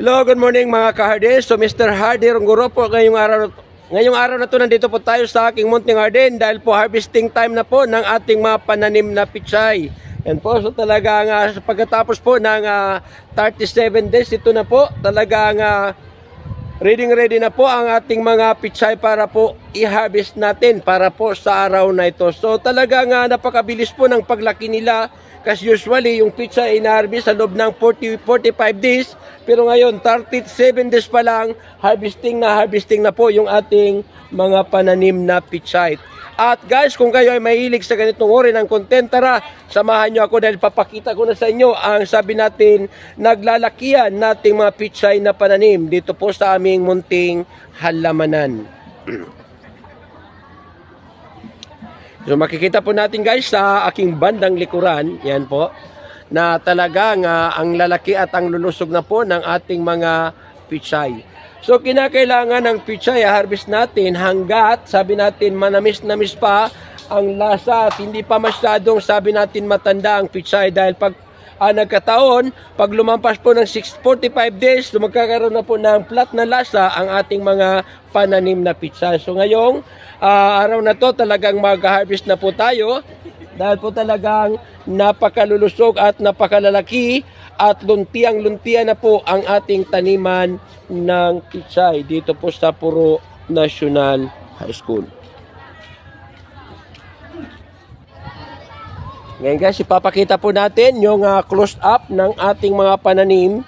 Hello, good morning mga ka-Harden. So Mr. Hardy Rongguro po ngayong araw Ngayong araw na to nandito po tayo sa aking munting garden dahil po harvesting time na po ng ating mga pananim na pichay. Yan po, so talagang uh, pagkatapos po ng ah, 37 days, ito na po talagang ah, ready ready na po ang ating mga pichay para po i-harvest natin para po sa araw na ito. So talagang ah, napakabilis po ng paglaki nila kasi usually yung pichay ina-harvest sa loob ng 40 45 days pero ngayon 37 days pa lang harvesting na harvesting na po yung ating mga pananim na pichay. At guys, kung kayo ay mahilig sa ganitong uri ng content, tara, samahan nyo ako dahil papakita ko na sa inyo ang sabi natin, naglalakihan nating mga pichay na pananim dito po sa aming munting halamanan. So makikita po natin guys sa aking bandang likuran, yan po, na talagang ah, ang lalaki at ang lulusog na po ng ating mga pichay. So kinakailangan ng pichay harvest natin hanggat sabi natin manamis-namis pa ang lasa at hindi pa masyadong sabi natin matanda ang pichay dahil pag ah, nagkataon, pag lumampas po ng 645 days, magkakaroon na po ng flat na lasa ang ating mga pananim na pizza. So ngayong ah, araw na to talagang mag-harvest na po tayo dahil po talagang napakalulusog at napakalalaki at luntiang-luntian na po ang ating taniman ng pichay dito po sa Puro National High School. Ngayon guys, ipapakita po natin yung ah, close up ng ating mga pananim.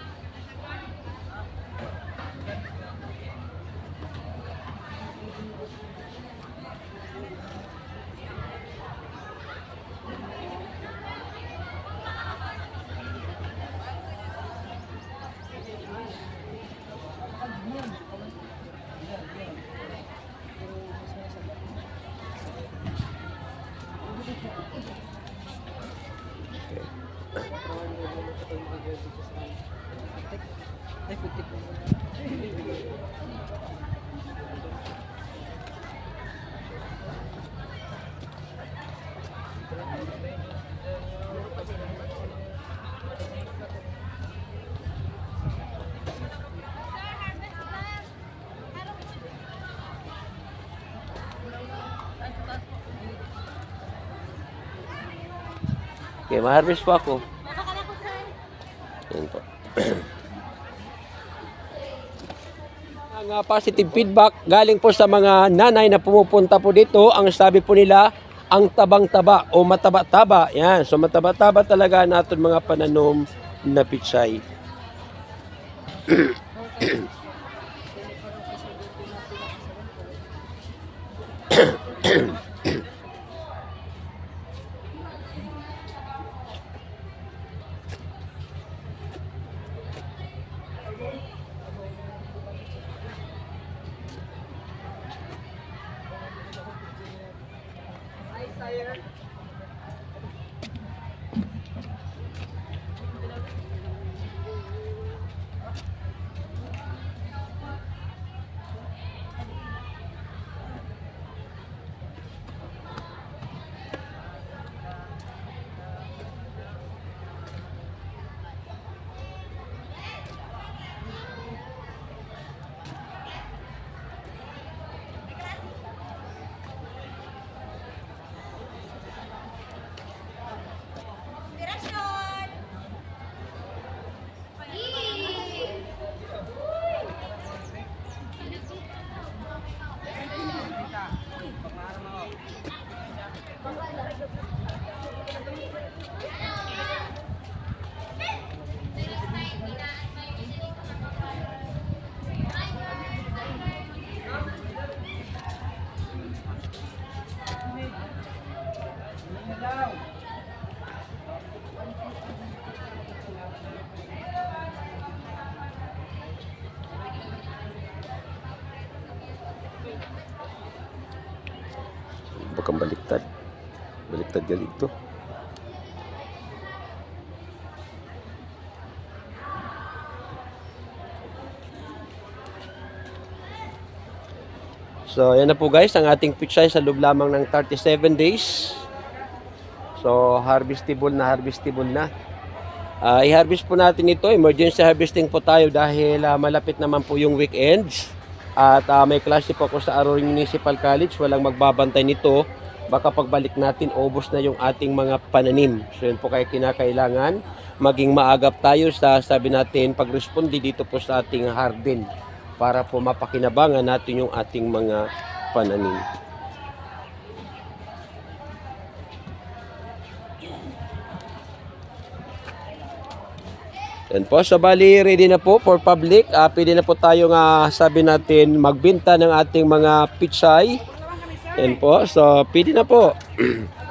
Okay, ma-harvest po ako. Yan po. Ang positive feedback galing po sa mga nanay na pumupunta po dito, ang sabi po nila, ang tabang-taba o mataba-taba. Yan, so mataba-taba talaga natin mga pananom na pichay. Bakang baliktad. Baliktad galit to. So, yan na po guys, ang ating pichay sa loob lamang ng 37 days. So, harvestable na harvestable na. Ah, i-harvest po natin ito. Emergency harvesting po tayo dahil ah, malapit naman po yung weekends. At ah, may klase po ako sa Arorin Municipal College. Walang magbabantay nito. Baka pagbalik natin, ubos na yung ating mga pananim. So yun po kaya kinakailangan. Maging maagap tayo sa sabi natin pagresponde dito po sa ating hardin para po mapakinabangan natin yung ating mga pananim. Yan po. So, bali, ready na po for public. Ah, pwede na po tayo nga, sabi natin, magbenta ng ating mga pichay. Yan po. So, pwede na po.